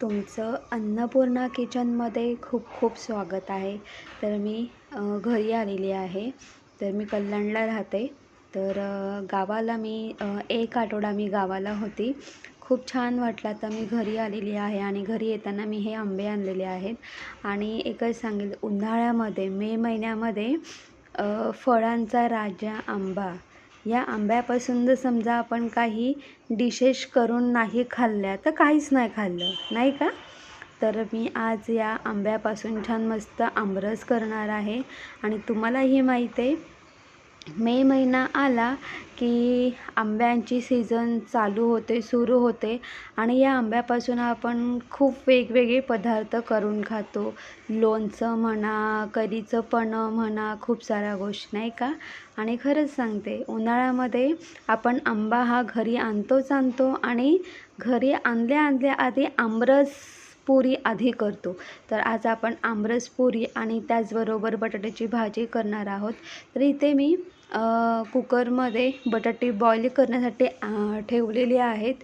तुमचं अन्नपूर्णा किचनमध्ये खूप खूप स्वागत आहे. तर मी घरी आलेली आहे. तर मी कल्याणला राहते. तर गावाला मी एक आठवडा मी गावाला होती. खूप छान वाटलं. आता मी घरी आलेली आहे आणि घरी येताना मी हे आंबे आणलेले आहेत. आणि एकच सांगेल उन्हाळ्यामध्ये मे महिन्यामध्ये फळांचा राजा आंबा. या आंब्यापासून जर समजा आपण काही डिशेस करून नाही खाल्ल्या तर काहीच नाही खाल्लं नाही का? तर मी आज या आंब्यापासून छान मस्त आमरस करणार आहे. आणि तुम्हालाही माहीत आहे मे महिना आला की आंब्यांची सीझन चालू होते सुरू होते आणि या आंब्यापासून आपण खूप वेगवेगळे पदार्थ करून खातो. लोणचं म्हणा कढीचं पन्हं म्हणा खूप साऱ्या गोष्टी नाही का? आणि खरंच सांगते उन्हाळ्यामध्ये आपण आंबा हा घरी आणतोच आणतो आणि घरी आणल्या आणल्या आधी आमरस पुरी आधी करतो. तर आज आपण आमरस पुरी आणि त्याचबरोबर बटाट्याची भाजी करणार आहोत. तर इथे मी कुकरमध्ये बटाटे बॉईल करण्यासाठी ठेवलेले आहेत.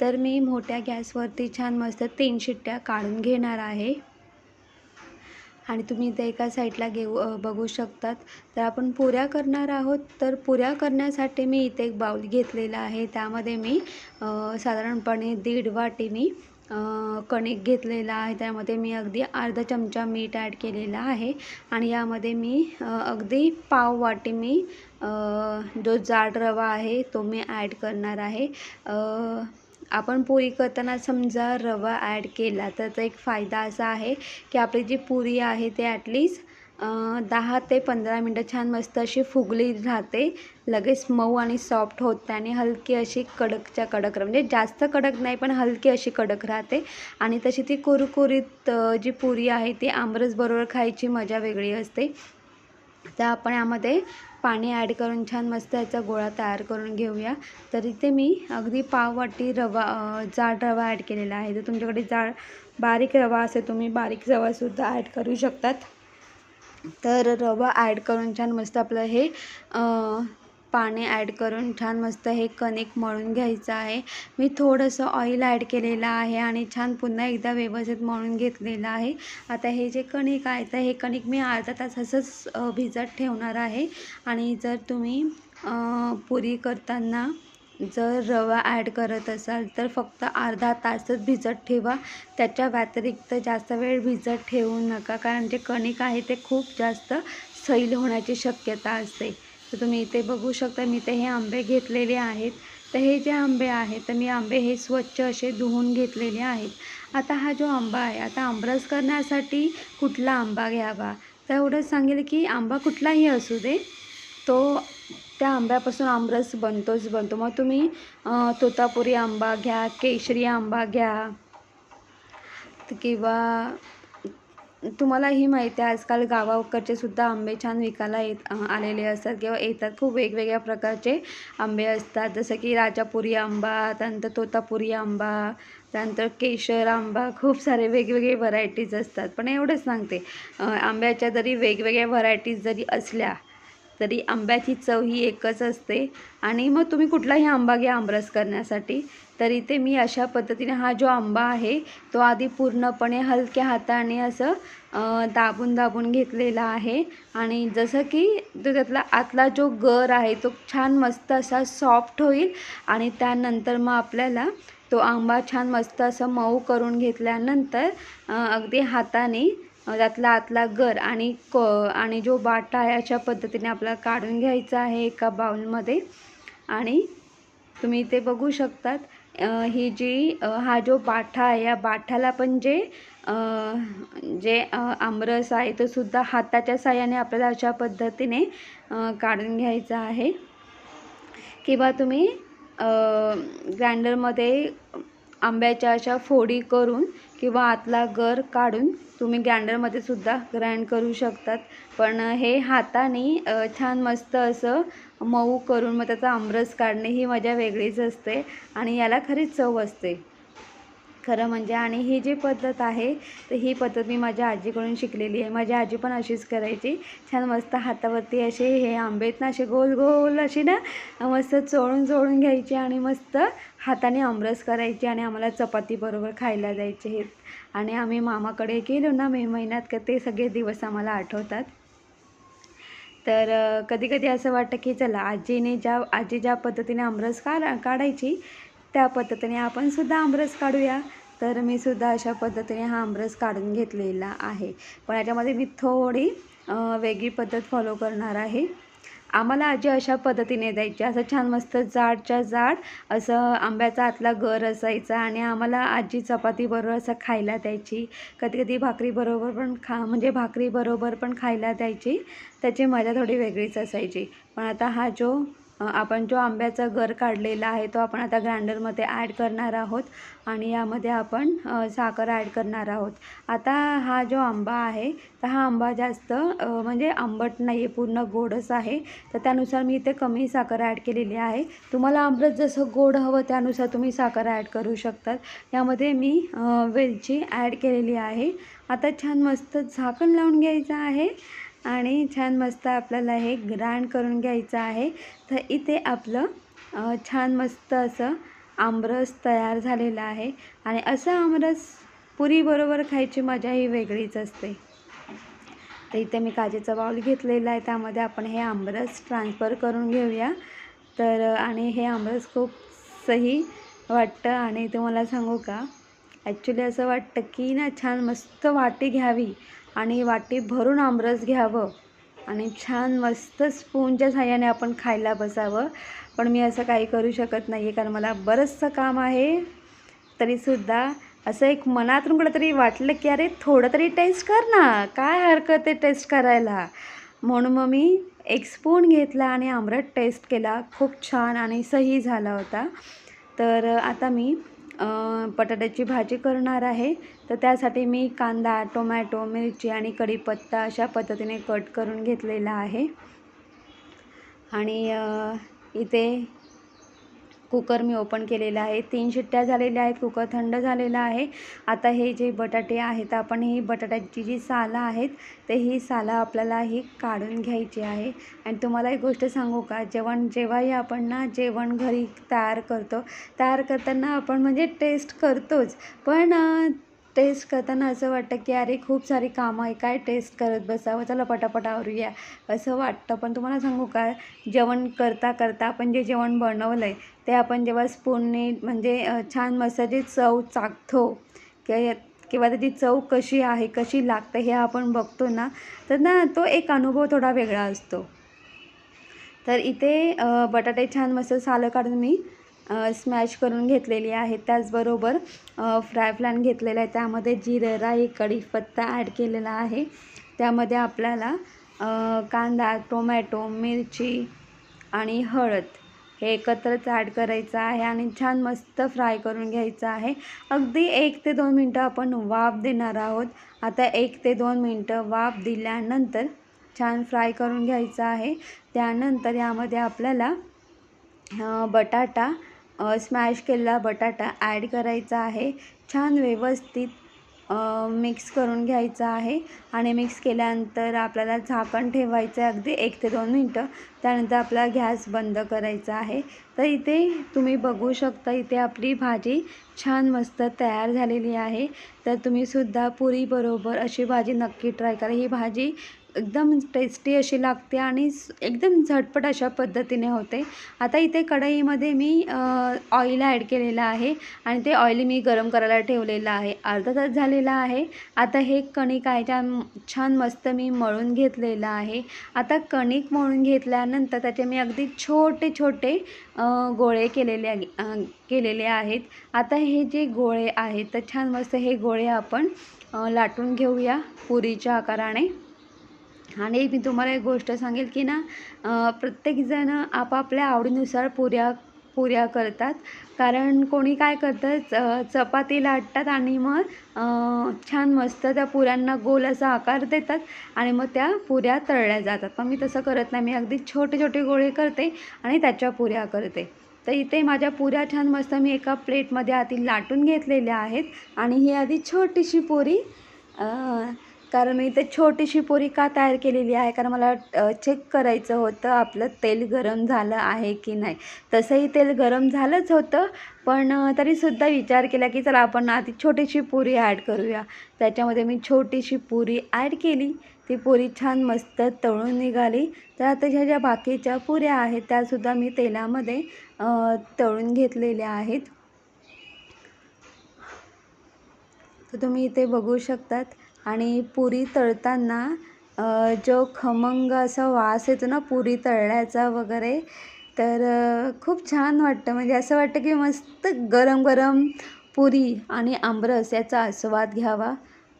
तर मी मोठ्या गॅसवरती छान मस्त तीन शिट्ट्या काढून घेणार आहे. आणि तुम्ही ते एका साईडला घेऊ बघू शकतात. तर आपण पुऱ्या करणार आहोत. तर पुऱ्या करण्यासाठी मी इथे एक बाऊल घेतलेला आहे. त्यामध्ये मी साधारणपणे दीड वाटी मी कणिक घेतलेला आहे. त्यामध्ये मी अगदी अर्धा चमचा मीठ ॲड केलेला आहे. आणि यामध्ये मी अगदी पाव वाटी मी जो जाड रवा आहे तो मी ॲड करणार आहे. आपण पुरी करताना समजा रवा ॲड केला तर एक फायदा असा आहे की आपली जी पुरी आहे ते ॲटलीस्ट दहा ते पंधरा मिनटं छान मस्त अशी फुगली राहते. लगेच मऊ आणि सॉफ्ट होते आणि हलकी अशी कडकच्या कडक म्हणजे जास्त कडक नाही पण हलकी अशी कडक राहते. आणि तशी ती कुरकुरीत जी पुरी आहे ती आमरसबरोबर खायची मजा वेगळी असते. तर आपण यामध्ये पाणी ॲड करून छान मस्त याचा गोळा तयार करून घेऊया. तर इथे मी अगदी पाव वाटी रवा जाड रवा ॲड केलेला आहे. तर तुमच्याकडे जाड बारीक रवा असेल तुम्ही बारीक रवासुद्धा ॲड करू शकतात. तर रवा ॲड करून छान मस्त आपलं हे पाणी ॲड करून छान मस्त हे कणिक मळून घ्यायचं आहे. मी थोडंसं ऑइल ॲड केलेलं आहे आणि छान पुन्हा एकदा व्यवस्थित मळून घेतलेलं आहे. आता हे जे कणिक आहे तर हे कणिक मी अर्धा तास असंच भिजत ठेवणार आहे. आणि जर तुम्ही पुरी करताना जर रवा ॲड करत असाल तर फक्त अर्धा तासच भिजत ठेवा. त्याच्या व्यतिरिक्त जास्त वेळ भिजत ठेवू नका कारण जे कणिक आहे ते खूप जास्त सैल होण्याची शक्यता असते. तर तुम्ही इथे बघू शकता मी ते हे आंबे घेतलेले आहेत. तर हे जे आंबे आहेत तर मी आंबे हे स्वच्छ असे धुवून घेतलेले आहेत. आता हा जो आंबा आहे आता आमरस करण्यासाठी कुठला आंबा घ्यावा? तर एवढंच सांगेल की आंबा कुठलाही असू दे तो त्या आंब्यापासून आमरस बनतोच बनतो. मग तुम्ही तोतापुरी आंबा घ्या केशरी आंबा घ्या किंवा तुम्हाला ही माहिती आहे आजकाल गावाकडचे सुद्धा आंबे छान विकायला येत आलेले असतात किंवा येतात. खूप वेगवेगळ्या प्रकारचे आंबे असतात. जसं की राजापुरी आंबा त्यानंतर तोतापुरी आंबा त्यानंतर केशर आंबा खूप सारे वेगवेगळे व्हरायटीज असतात. पण एवढंच सांगते. आंब्याच्या जरी वेगवेगळ्या व्हरायटीज जरी असल्या तरी आंब्याची चव ही एकच असते. आणि मग तुम्ही कुठलाही आंबा घ्या आमरस करण्यासाठी तर इथे मी अशा पद्धतीने हा जो आंबा आहे तो आधी पूर्णपणे हलक्या हाताने असं दाबून दाबून घेतलेला आहे. आणि जसं की तो त्यातला आतला जो गर आहे तो छान मस्त असा सॉफ्ट होईल. आणि त्यानंतर मग आपल्याला तो आंबा छान मस्त असं मऊ करून घेतल्यानंतर अगदी हाताने त्यातला आतला गर आणि क आणि जो बाटा आहे अशा पद्धतीने आपल्याला काढून घ्यायचा आहे एका बाउलमध्ये आणि तुम्ही इथे बघू शकतात ही जी हा जो बाठा आहे या बाठाला पण जे जे आमरस आहे तो सुद्धा हाताच्या साह्याने आपल्याला अशा पद्धतीने काढून घ्यायचा आहे. किंवा तुम्ही ग्राइंडरमध्ये आंब्याच्या अशा फोडी करून किंवा आतला गर काढून तुम्ही ग्राइंडरमध्ये सुद्धा ग्राइंड करू शकतात. पण हे हाताने छान मस्त असं मऊ करून मग त्याचा आमरस काढणे ही मजा वेगळीच असते आणि याला खरीच चव असते. खरं म्हणजे आणि ही जी पद्धत आहे तर ही पद्धत मी माझ्या आजीकडून शिकलेली आहे. माझी आजी पण अशीच करायची. छान मस्त हातावरती असे हे आंबेत ना असे गोल गोल अशी ना मस्त चोळून चोळून घ्यायची आणि मस्त हाताने आमरस करायची आणि आम्हाला चपातीबरोबर खायला द्यायचे हे आणि आम्ही मामाकडे गेलो ना मे महिन्यात का ते सगळे दिवस आम्हाला आठवतात. तर कधी कधी असं वाटतं की चला आजीने ज्या आजी ज्या पद्धतीने आमरस काढा काढायची त्या पद्धतीने आपण सुद्धा आमरस काढूया. तर मी सुद्धा अशा पद्धतीने हा आमरस काढून घेतलेला आहे. पण याच्यामध्ये मी थोडी वेगळी पद्धत फॉलो करणार आहे. आम्हाला आजी अशा पद्धतीने द्यायची. असं छान मस्त जाडच्या जाड असं आंब्याचा आतला गर असायचा आणि आम्हाला आजी चपाती बरोबर असं खायला द्यायची. कधी कधी भाकरीबरोबर पण खा म्हणजे भाकरीबरोबर पण खायला द्यायची. त्याची मजा थोडी वेगळीच असायची. पण आता हा जो आपण जो आंब्याचा गर काढलेला आहे तो आपण आता ग्राइंडरमध्ये ॲड करणार आहोत आणि यामध्ये आपण साखर ॲड करणार आहोत. आता हा जो आंबा आहे तर हा आंबा जास्त म्हणजे आंबट नाही आहे पूर्ण गोडच आहे. तर त्यानुसार मी इथे कमी साखर ॲड केलेली आहे. तुम्हाला आंबट जसं गोड हवं त्यानुसार तुम्ही साखर ॲड करू शकतात. यामध्ये मी वेलची ॲड केलेली आहे. आता छान मस्त झाकण लावून घ्यायचं आहे. आणि छान मस्त आपल्याला हे ग्राइंड करून घ्यायचं आहे. तर इथे आपलं छान मस्त असं आमरस तयार झालेलं आहे. आणि असं आमरस पुरीबरोबर खायची मजा ही वेगळीच असते. तर इथे मी काजेचा बाऊल घेतलेला आहे. त्यामध्ये आपण हे आमरस ट्रान्सफर करून घेऊया. तर आणि हे आमरस खूप सही वाटतं. आणि तुम्हाला सांगू का? ॲक्च्युली असं वाटतं की ना छान मस्त वाटी घ्यावी. आणि वाटी भरून आमरस घ्यावं आणि छान मस्त स्पूनच्या साह्याने आपण खायला बसावं. पण मी असं काही करू शकत नाही आहे कारण मला बरंचसं काम आहे. तरीसुद्धा असं एक मनातून कुठंतरी वाटलं की अरे थोडं तरी टेस्ट कर ना. काय हरकत आहे टेस्ट करायला? म्हणून मग मी एक स्पून घेतला आणि आमरस टेस्ट केला. खूप छान आणि सही झाला होता. तर आता मी बटाट्याची भाजी करणार आहे. तर त्यासाठी मी कांदा टोमॅटो मिरची आणि कढीपत्ता अशा पद्धतीने कट करून घेतलेला आहे. आणि इथे कुकर मी ओपन केलेला आहे. तीन शिट्ट्या झालेल्या आहेत कुकर थंड झालेला आहे. आता हे जे बटाटे आहेत आपण ही बटाट्याची जी सालं आहेत ते ही सालं आपल्याला ही काढून घ्यायची आहे. आणि तुम्हाला एक गोष्ट सांगू का? जेवण जेव्हाही आपण ना जेवण घरी तयार करतो तयार करताना आपण म्हणजे टेस्ट करतोच. पण टेस्ट करताना असं वाटतं की अरे खूप सारी कामं आहे काय टेस्ट करत बसावं? चला पटापट आवरूया. असं वाटतं. पण तुम्हाला सांगू का? जेवण करता करता आपण जे जेवण बनवलं आहे ते आपण जेव्हा स्पूनने म्हणजे छान मसाची चव चाखतो किंवा किंवा त्याची चव कशी आहे कशी लागते हे आपण बघतो ना तर ना तो एक अनुभव थोडा वेगळा असतो. तर इथे बटाटे छान मस्त सालं काढून मी स्मॅश करून घेतलेली आहे. त्याचबरोबर फ्राय फ्लॅन घेतलेला आहे. त्यामध्ये जिरं राई कढीपत्ता ॲड केलेला आहे. त्यामध्ये आपल्याला कांदा टोमॅटो मिरची आणि हळद हे एकत्रच ॲड करायचं आहे आणि छान मस्त फ्राय करून घ्यायचं आहे. अगदी एक ते दोन मिनटं आपण वाफ देणार आहोत. आता एक ते दोन मिनटं वाफ दिल्यानंतर छान फ्राय करून घ्यायचं आहे. त्यानंतर यामध्ये आपल्याला बटाटा स्मॅश केलेला बटाटा ॲड करायचा आहे. छान व्यवस्थित मिक्स करून घ्यायचं आहे. आणि मिक्स केल्यानंतर आपल्याला झाकण ठेवायचं आहे अगदी एक ते दोन मिनटं. त्यानंतर आपला गॅस बंद करायचा आहे. तर इथे तुम्ही बघू शकता इथे आपली भाजी छान मस्त तयार झालेली आहे. तर तुम्हीसुद्धा पुरीबरोबर अशी भाजी नक्की ट्राय करा. ही भाजी एकदम टेस्टी अशी लागते आणि एकदम झटपट अशा पद्धतीने होते. आता इथे कढईमध्ये मी ऑइल ॲड केलेलं आहे आणि ते ऑइल मी गरम करायला ठेवलेलं आहे. अर्धा तास झालेला आहे. आता हे कणिक आहे त्या छान मस्त मी मळून घेतलेलं आहे. आता कणिक मळून घेतल्यानंतर त्याचे मी अगदी छोटे छोटे गोळे केलेले केलेले आहेत. आता हे जे गोळे आहेत तर छान मस्त हे गोळे आपण लाटून घेऊया पुरीच्या आकाराने. आणि मी तुम्हाला एक गोष्ट सांगेल की ना प्रत्येकजण आपापल्या आवडीनुसार पुऱ्या पुऱ्या करतात. कारण कोणी काय करतं च चपाती लाटतात आणि मग छान मस्त त्या पुऱ्यांना गोल असा आकार देतात आणि मग त्या पुऱ्या तळल्या जातात. पण मी तसं करत नाही. मी अगदी छोटे छोटे गोळे करते आणि त्याच्या पुऱ्या करते. तर इथे माझ्या पुऱ्या छान मस्त मी एका प्लेटमध्ये आधी लाटून घेतलेल्या आहेत आणि ही आधी छोटीशी पुरी कारण मी इथे छोटीशी पुरी का तयार केलेली आहे? कारण मला चेक करायचं होतं आपलं तेल गरम झालं आहे की नाही. तसंही तेल गरम झालंच होतं पण तरीसुद्धा विचार केला की चला आपण आधी छोटीशी पुरी ॲड करूया. त्याच्यामध्ये मी छोटीशी पुरी ॲड केली. ती पुरी छान मस्त तळून निघाली. तर आता ह्या ज्या बाकीच्या पुऱ्या आहेत त्यासुद्धा मी तेलामध्ये तळून घेतलेल्या आहेत. तर तुम्ही इथे बघू शकतात. आणि पुरी तळताना जो खमंग असा वास येतो ना पुरी तळल्याचा वगैरे तर खूप छान वाटतं. म्हणजे असं वाटतं की मस्त गरम गरम पुरी आणि आमरस याचा आस्वाद घ्यावा.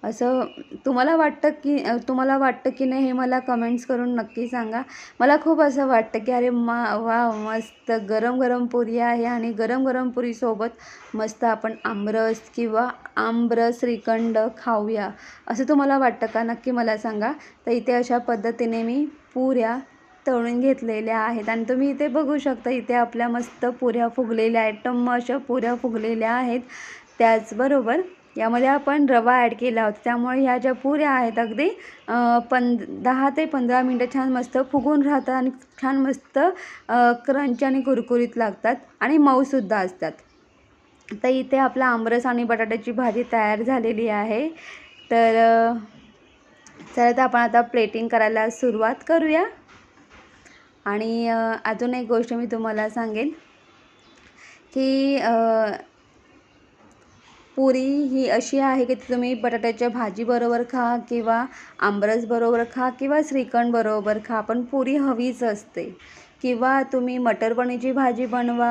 असं तुम्हाला वाटतं की तुम्हाला वाटतं की नाही हे मला कमेंट्स करून नक्की सांगा. मला खूप असं वाटतं की अरे मा वा मस्त गरम गरम पुरी आहे आणि गरम गरम पुरीसोबत मस्त आपण आमरस किंवा आमरस श्रीखंड खाऊया. असं तुम्हाला वाटतं का? नक्की मला सांगा. तर इथे अशा पद्धतीने मी पुऱ्या तळून घेतलेल्या आहेत आणि तुम्ही इथे बघू शकता इथे आपल्या मस्त पुऱ्या फुगलेल्या आहेत. टम्म अशा पुऱ्या फुगलेल्या आहेत. त्याचबरोबर यामध्ये आपण रवा ॲड केला होता. त्यामुळे ह्या ज्या पुऱ्या आहेत अगदी पं दहा ते पंधरा मिनटं छान मस्त फुगून राहतात आणि छान मस्त क्रंच आणि कुरकुरीत लागतात आणि मऊसुद्धा असतात. तर इथे आपला आमरस आणि बटाट्याची भाजी तयार झालेली आहे. तर चला तर आपण आता प्लेटिंग करायला सुरुवात करूया. आणि अजून एक गोष्ट मी तुम्हाला सांगेन की पुरी ही अशी आहे की ती तुम्ही बटाट्याच्या भाजीबरोबर खा किंवा आमरसबरोबर खा किंवा श्रीखंड बरोबर खा. पण पुरी हवीच असते. किंवा तुम्ही मटर पनीरची भाजी बनवा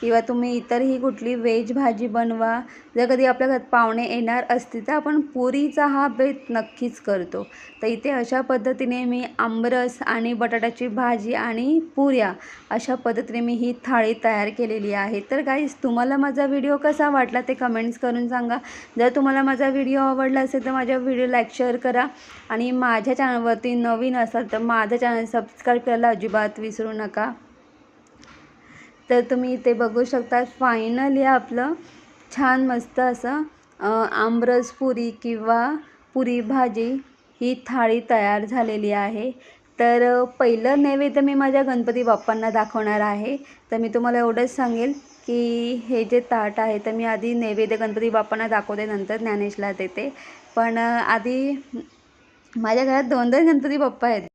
किंवा तुम्ही इतरही कुठली व्हेज भाजी बनवा. जर कधी आपल्या घरात पाहुणे येणार असतील तर आपण पुरीचा हा बेत नक्कीच करतो. तर इथे अशा पद्धतीने मी आंबरस आणि बटाट्याची भाजी आणि पुऱ्या अशा पद्धतीने मी ही थाळी तयार केलेली आहे. तर गाईज तुम्हाला माझा व्हिडिओ कसा वाटला ते कमेंट्स करून सांगा. जर तुम्हाला माझा व्हिडिओ आवडला असेल तर माझ्या व्हिडिओ लाईक शेअर करा. आणि माझ्या चॅनलवरती नवीन असाल तर माझं चॅनल सबस्क्राईब करायला अजिबात विसरू नका. तर तुम्ही इथे बघू शकता फायनली आपलं छान मस्त असं आमरस पुरी किंवा पुरी भाजी ही थाळी तयार झालेली आहे. तर पहिलं नैवेद्य मी माझ्या गणपती बाप्पांना दाखवणार आहे. तर मी तुम्हाला एवढंच सांगेल की हे जे ताट आहे तर मी आधी नैवेद्य गणपती बाप्पांना दाखवते नंतर ज्ञानेशला देते. पण आधी माझ्या घरात दोन दोन गणपती बाप्पा आहेत.